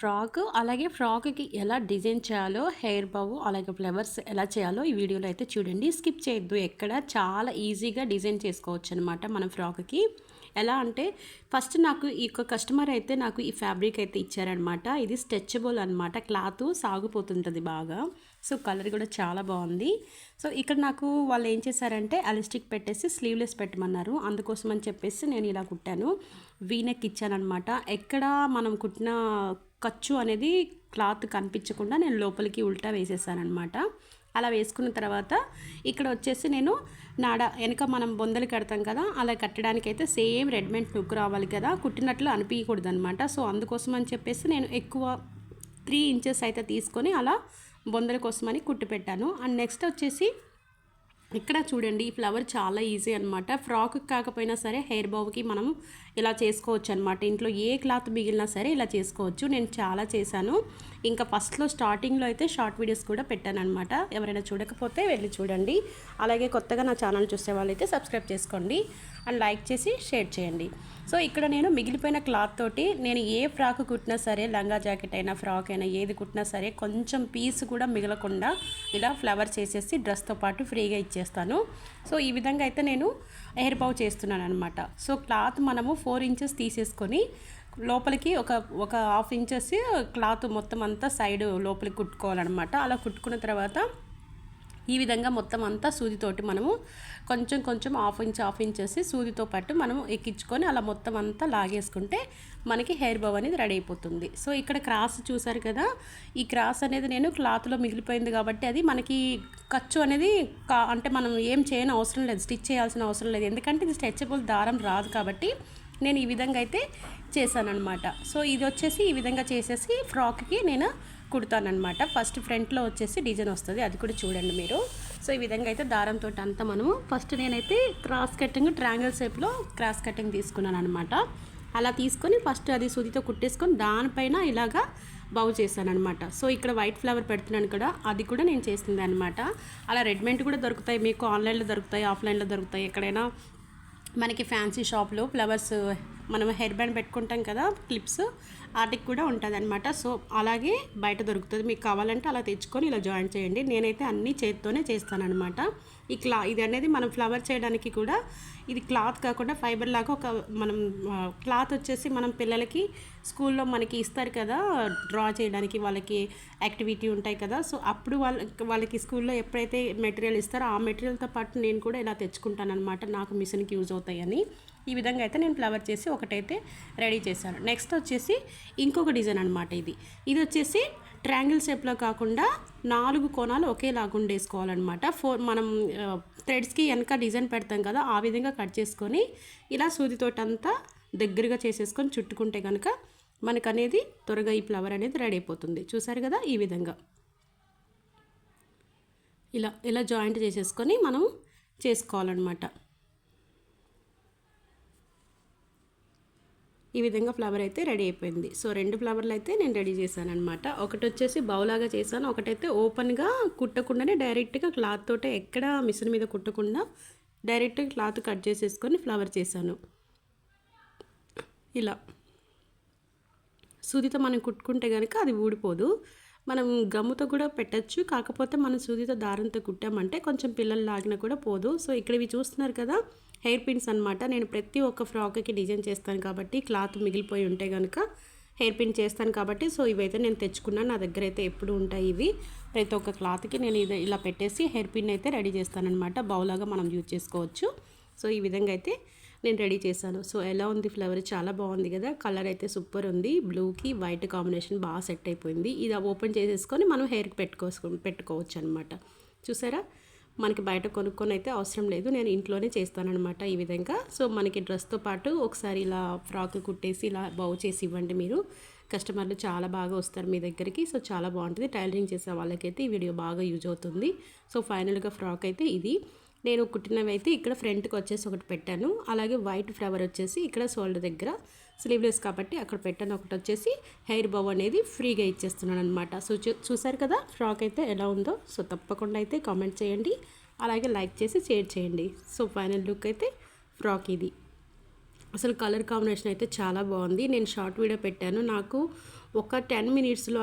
Frock. అలాగే ఫ్రాక్కి ఎలా design చేయాలో హెయిర్ బౌ అలాగే ఫ్లవర్స్ ఎలా చేయాలో ఈ వీడియోలో అయితే చూడండి. స్కిప్ చేయొద్దు ఎక్కడ చాలా ఈజీగా డిజైన్ చేసుకోవచ్చు అనమాట మన ఫ్రాక్కి. ఎలా అంటే ఫస్ట్ నాకు ఈ యొక్క కస్టమర్ అయితే నాకు ఈ ఫ్యాబ్రిక్ అయితే ఇచ్చారనమాట ఇది స్ట్రెచబుల్ అనమాట క్లాత్ సాగిపోతుంటుంది బాగా. సో కలర్ కూడా చాలా బాగుంది. సో ఇక్కడ నాకు వాళ్ళు ఏం చేశారంటే అలిస్టిక్ పెట్టేసి స్లీవ్లెస్ పెట్టమన్నారు. అందుకోసం అని చెప్పేసి నేను ఇలా కుట్టాను. వీనెక్ ఇచ్చానమాట ఎక్కడ మనం కుట్టిన ఖర్చు అనేది క్లాత్ కనిపించకుండా నేను లోపలికి ఉల్టా వేసేసానమాట అలా వేసుకున్న తర్వాత ఇక్కడ వచ్చేసి నేను నాడ వెనక మనం బొందలు కడతాం కదా అలా కట్టడానికి అయితే సేమ్ రెడ్మెంట్ లుక్ రావాలి కదా కుట్టినట్లు అనిపించకూడదు అనమాట సో అందుకోసం అని చెప్పేసి నేను ఎక్కువ త్రీ ఇంచెస్ అయితే తీసుకొని అలా బొందల కోసమని కుట్టి పెట్టాను. అండ్ నెక్స్ట్ వచ్చేసి ఇక్కడ చూడండి ఈ ఫ్లవర్ చాలా ఈజీ అనమాట ఫ్రాక్ కాకపోయినా సరే హెయిర్ బాబుకి మనం ఇలా చేసుకోవచ్చు అనమాట ఇంట్లో ఏ క్లాత్ మిగిలినా సరే ఇలా చేసుకోవచ్చు. నేను చాలా చేశాను. ఇంకా ఫస్ట్లో స్టార్టింగ్లో అయితే షార్ట్ వీడియోస్ కూడా పెట్టాను అనమాట ఎవరైనా చూడకపోతే వెళ్ళి చూడండి. అలాగే కొత్తగా నా ఛానల్ చూసే వాళ్ళైతే సబ్స్క్రైబ్ చేసుకోండి. అండ్ లైక్ చేసి షేర్ చేయండి. సో ఇక్కడ నేను మిగిలిపోయిన క్లాత్ తోటి నేను ఏ ఫ్రాక్ కుట్టినా సరే లంగా జాకెట్ అయినా ఫ్రాక్ అయినా ఏది కుట్టినా సరే కొంచెం పీస్ కూడా మిగలకుండా ఇలా ఫ్లవర్ చేసేసి డ్రెస్తో పాటు ఫ్రీగా ఇచ్చేస్తాను. సో ఈ విధంగా అయితే నేను హెయిర్ బావ్ చేస్తున్నాను అనమాట సో క్లాత్ మనము ఫోర్ ఇంచెస్ తీసేసుకొని లోపలికి ఒక ఒక హాఫ్ ఇంచెస్ క్లాత్ మొత్తం అంతా సైడ్ లోపలికి కుట్టుకోవాలన్నమాట. అలా కుట్టుకున్న తర్వాత ఈ విధంగా మొత్తం అంతా సూదితోటి మనము కొంచెం కొంచెం ఆఫ్ ఇంచ్ ఆఫ్ ఇంచ్ సూదితో పాటు మనం ఎక్కించుకొని అలా మొత్తం అంతా లాగేసుకుంటే మనకి హెయిర్ బవ్ అనేది రెడీ అయిపోతుంది. సో ఇక్కడ క్రాస్ చూసారు కదా? ఈ క్రాస్ అనేది నేను క్లాత్లో మిగిలిపోయింది కాబట్టి అది మనకి ఖర్చు అనేది అంటే మనం ఏం చేయని అవసరం లేదు. స్టిచ్ చేయాల్సిన అవసరం లేదు. ఎందుకంటే ఇది స్ట్రెచబుల్ దారం రాదు కాబట్టి నేను ఈ విధంగా అయితే చేశానమాట సో ఇది వచ్చేసి ఈ విధంగా చేసేసి ఫ్రాక్కి నేను కుడతానమాట ఫస్ట్ ఫ్రంట్లో వచ్చేసి డిజైన్ వస్తుంది అది కూడా చూడండి మీరు. సో ఈ విధంగా అయితే దారంతో అంతా మనము ఫస్ట్ నేనైతే క్రాస్ కటింగ్ ట్రాంగిల్ షేప్లో క్రాస్ కటింగ్ తీసుకున్నాను అనమాట అలా తీసుకొని ఫస్ట్ అది సూదితో కుట్టేసుకొని దానిపైన ఇలాగా బాగు చేశాను అనమాట సో ఇక్కడ వైట్ ఫ్లవర్ పెడుతున్నాను కూడా అది కూడా నేను చేసింది అనమాట అలా రెడ్మెంట్ కూడా దొరుకుతాయి మీకు ఆన్లైన్లో దొరుకుతాయి ఆఫ్లైన్లో దొరుకుతాయి ఎక్కడైనా. మనకి ఫ్యాన్సీ షాప్లో ఫ్లవర్స్ మనం హెయిర్ బ్యాండ్ పెట్టుకుంటాం కదా క్లిప్స్ వాటికి కూడా ఉంటుంది అనమాట సో అలాగే బయట దొరుకుతుంది. మీకు కావాలంటే అలా తెచ్చుకొని ఇలా జాయిన్ చేయండి. నేనైతే అన్నీ చేతితోనే చేస్తానన్నమాట. ఈ క్లా ఇది అనేది మనం ఫ్లవర్ చేయడానికి కూడా ఇది క్లాత్ కాకుండా ఫైబర్ లాగా ఒక మనం క్లాత్ వచ్చేసి మనం పిల్లలకి స్కూల్లో మనకి ఇస్తారు కదా డ్రా చేయడానికి వాళ్ళకి యాక్టివిటీ ఉంటాయి కదా. సో అప్పుడు వాళ్ళ వాళ్ళకి స్కూల్లో ఎప్పుడైతే మెటీరియల్ ఇస్తారో ఆ మెటీరియల్తో పాటు నేను కూడా ఇలా తెచ్చుకుంటాను అనమాట నాకు మిషన్కి యూజ్ అవుతాయని. ఈ విధంగా అయితే నేను ఫ్లవర్ చేసి ఒకటైతే రెడీ చేశాను. నెక్స్ట్ వచ్చేసి ఇంకొక డిజైన్ అనమాట ఇది. ఇది వచ్చేసి ట్రయాంగిల్ షేప్లో కాకుండా నాలుగు కోణాలు ఒకేలాగా ఉండేసుకోవాలన్నమాట. ఫోర్ మనం థ్రెడ్స్కి వెనక డిజైన్ పెడతాం కదా ఆ విధంగా కట్ చేసుకొని ఇలా సూదితోటంతా దగ్గరగా చేసేసుకొని చుట్టుకుంటే కనుక మనకు అనేది త్వరగా ఈ ఫ్లవర్ అనేది రెడీ అయిపోతుంది. చూసారు కదా ఈ విధంగా. ఇలా ఇలా జాయింట్ చేసేసుకొని మనం చేసుకోవాలన్నమాట. ఈ విధంగా ఫ్లవర్ అయితే రెడీ అయిపోయింది. సో రెండు ఫ్లవర్లు అయితే నేను రెడీ చేశాను అనమాట ఒకటి వచ్చేసి బౌలాగా చేశాను. ఒకటైతే ఓపెన్గా కుట్టకుండానే డైరెక్ట్గా క్లాత్ తోటే ఎక్కడ మిషన్ మీద కుట్టకుండా డైరెక్ట్గా క్లాత్ కట్ చేసేసుకొని ఫ్లవర్ చేశాను. ఇలా. సూదితో మనం కుట్టుకుంటే కనుక అది ఊడిపోదు. మనం గమ్ముతో కూడా పెట్టచ్చు. కాకపోతే మనం సూదితో దారంతో కుట్టామంటే కొంచెం పిల్లలు లాగినా కూడా పోదు. సో ఇక్కడ ఇవి చూస్తున్నారు కదా హెయిర్ పిన్స్ అనమాట నేను ప్రతి ఒక్క ఫ్రాక్కి డిజైన్ చేస్తాను కాబట్టి క్లాత్ మిగిలిపోయి ఉంటే కనుక హెయిర్ పిన్ చేస్తాను కాబట్టి సో ఇవైతే నేను తెచ్చుకున్నాను. నా దగ్గర అయితే ఎప్పుడు ఉంటాయి ఇవి. ప్రతి ఒక్క క్లాత్కి నేను ఇది ఇలా పెట్టేసి హెయిర్ పిన్ అయితే రెడీ చేస్తానమాట బౌలాగా మనం యూజ్ చేసుకోవచ్చు. సో ఈ విధంగా అయితే నేను రెడీ చేశాను. సో ఎలా ఉంది ఫ్లవర్? చాలా బాగుంది కదా. కలర్ అయితే సూపర్ ఉంది. బ్లూకి వైట్ కాంబినేషన్ బాగా సెట్ అయిపోయింది. ఇది ఓపెన్ చేసేసుకొని మనం హెయిర్కి పెట్టుకోవచ్చు పెట్టుకోవచ్చు అనమాట చూసారా? మనకి బయట కొనుక్కొని అయితే అవసరం లేదు. నేను ఇంట్లోనే చేస్తానన్నమాట ఈ విధంగా. సో మనకి డ్రెస్తో పాటు ఒకసారి ఇలా ఫ్రాక్ కుట్టేసి ఇలా బాగు చేసి ఇవ్వండి మీరు. కస్టమర్లు చాలా బాగా వస్తారు మీ దగ్గరికి. సో చాలా బాగుంటుంది. టైలరింగ్ చేసే వాళ్ళకైతే ఈ వీడియో బాగా యూజ్ అవుతుంది. సో ఫైనల్గా ఫ్రాక్ అయితే ఇది. నేను కుట్టినవి అయితే ఇక్కడ ఫ్రంట్కి వచ్చేసి ఒకటి పెట్టాను. అలాగే వైట్ ఫ్లవర్ వచ్చేసి ఇక్కడ షోల్డర్ దగ్గర స్లీవ్లెస్ కాబట్టి అక్కడ పెట్టాను. ఒకటి వచ్చేసి హెయిర్ బవ్ అనేది ఫ్రీగా ఇచ్చేస్తున్నాను అనమాట సో చూసారు కదా ఫ్రాక్ అయితే ఎలా ఉందో? సో తప్పకుండా అయితే కామెంట్ చేయండి. అలాగే లైక్ చేసి షేర్ చేయండి. సో ఫైనల్ లుక్ అయితే ఫ్రాక్ ఇది. అసలు కలర్ కాంబినేషన్ అయితే చాలా బాగుంది. నేను షార్ట్ వీడియో పెట్టాను. నాకు ఒక టెన్ మినిట్స్లో